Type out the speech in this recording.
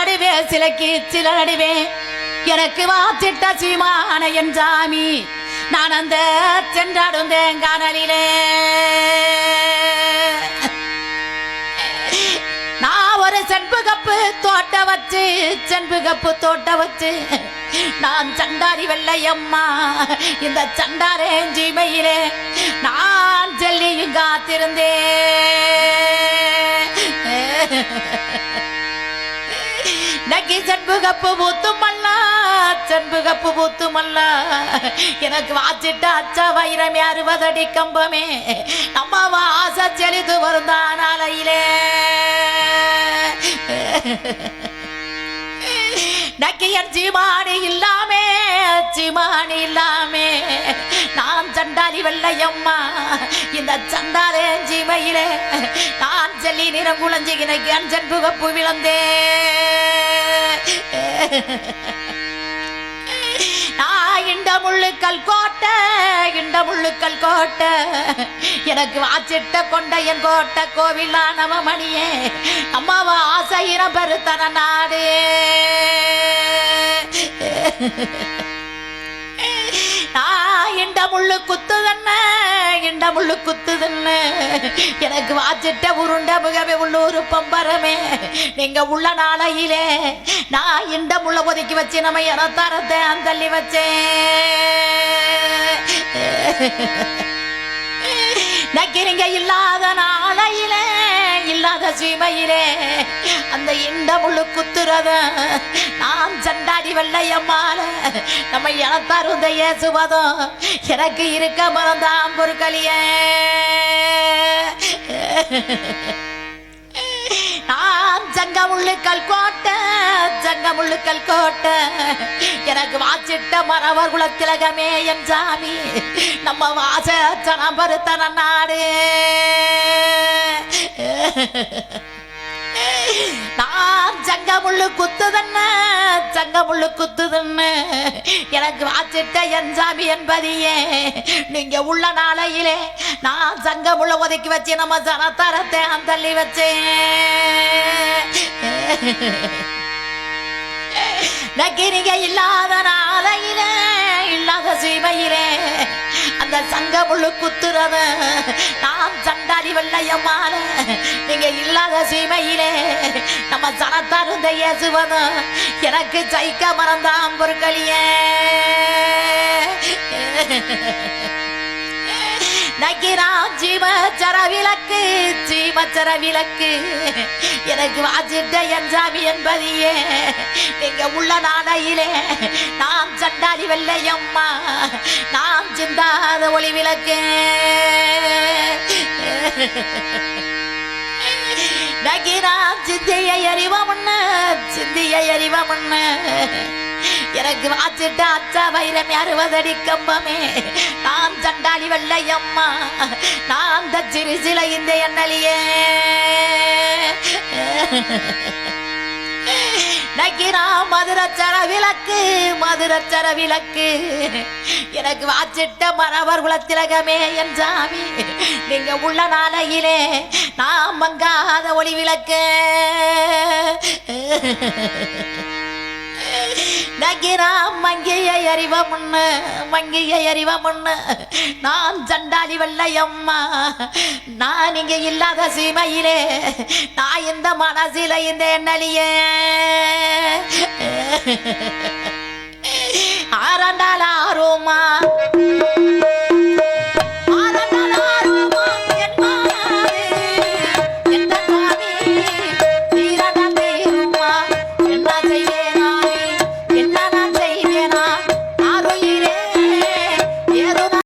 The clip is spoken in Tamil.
நடுவே சிலைக்கு சில நடுவே. எனக்கு வாச்சிட்ட சீமான என் சாமி. நான் அந்த சென்றாடும் தேங்கானலிலே. நான் ஒரு செண்புகப்பு தோட்ட வச்சு செண்புகப்பு தோட்ட வச்சு நான் சண்டாரி வெள்ளையம்மா இந்த சண்டாரேன் ஜீமையிலே நான் செல்லியும் காத்திருந்தேன். எனக்கு சண்புகப்பு பூத்துமல்ல சண்புகப்பு பூத்துமல்ல எனக்கு வாச்சிட்ட அச்சா வைரமே அறுபதடி கம்பமே. நம்ம வாச செலுத்து வருந்தான் அலையிலே நக்கியன் சீமானி இல்லாமே சீமானி இல்லாமே. நான் சண்டாலி வெள்ளையம்மா இந்த சண்டாலே ஜீமையிலே நான் செல்லி நிறம் குழஞ்சி கிணக்கு அஞ்சன் புகப்பு விளந்தே. நான் இண்ட முள்ளுக்கல் கோட்டை இண்ட முள்ளுக்கல் கோட்டை. எனக்கு வாச்சிட்ட கொண்ட என் கோட்டை கோவிலானவ மணியே அம்மாவா ஆசையின பெருத்தன நாடு. நான் இண்ட முள்ளு குத்துதன்ன முள்ளு குத்துதுன்னு. எனக்கு வாச்சிட்ட உருண்ட முகவே உள்ளூர் பம்பரமே. நீங்க உள்ள நாளையிலே நான் இண்ட முள்ள ஒதுக்கி வச்சு நம்ம இனத்தரத்தை அந்தள்ளி வச்சேன். நக்கிரிங்க இல்லாத நாளையிலே சீமையிலே அந்த இண்ட முள்ளு குத்துறத நான் சண்டாடி வெள்ளையம்மால நம்ம இனத்தருந்த ஏசுவதும் எனக்கு இருக்க மறந்தாம் பொருட்களியே நான் சங்கமுள்ளுக்கல் கோட்டை சங்கமுள்ளுக்கல் கோட்டை எனக்கு வாச்சிட்ட மரவர் குலத்திலகமே என் சாமி நம்ம வாச சனம் பருத்தன நாடு. நான் சங்கமுள்ளு குத்துதன்ன சங்கமுள்ளு குத்துதன்ன எனக்கு வாச்சிட்ட என் சாமி என்பதையே நீங்க உள்ள நாளையிலே நான் சங்கமுள்ள ஒதுக்கி வச்சு நம்ம சனத்தரத்தை அந்தள்ளி வச்சேன். நக்கிரிங்க இல்லாத நாளையிலே இல்லாத சீமையிலே அந்த சங்க முள்ளு குத்துறத நாம் சண்டாடி வெள்ளையம்மான நீங்க இல்லாத சீமையிலே நம்ம சனத்தாருந்த ஏசுவதும் எனக்கு ஜெயிக்க மறந்தாம் பொருட்களியே நக்கிராம் ஜீவச்சர விளக்கு ஜீவச்சர விளக்கு எனக்கு வாஜிட்ட என் சாமி என்பதையே. நீங்க உள்ள நாடையிலே நாம் சண்டாடி வெள்ளையம்மா. நாம் சிந்தாத ஒளி விளக்கு. நகிராம் சிந்திய அறிவமுன்னு அறிவ முன்ன. எனக்கு வாச்சிட்ட அச்சா வைரம் அறுபதடி கம்பமே. நான் சண்டாளி வெள்ளையம்மா நான் தச்சிறு சில இந்த எண்ணலியே. நக்கிரா மதுரச்சர விளக்கு மதுரச்சர விளக்கு எனக்கு வாச்சிட்ட மரவர் குலத்திலகமே என் சாமி. நீங்க உள்ள நாளையிலே நான் மங்காத ஒளி விளக்கு. நகிரா மங்கிய அறிவ முன்னு மங்கிய அறிவ முன்னு. நான் சண்டாளி வெள்ளையம்மா நான் இங்க இல்லாத சீமையிலே நான் இந்த மனசில இந்த எண்ணலியே. ஆரோமா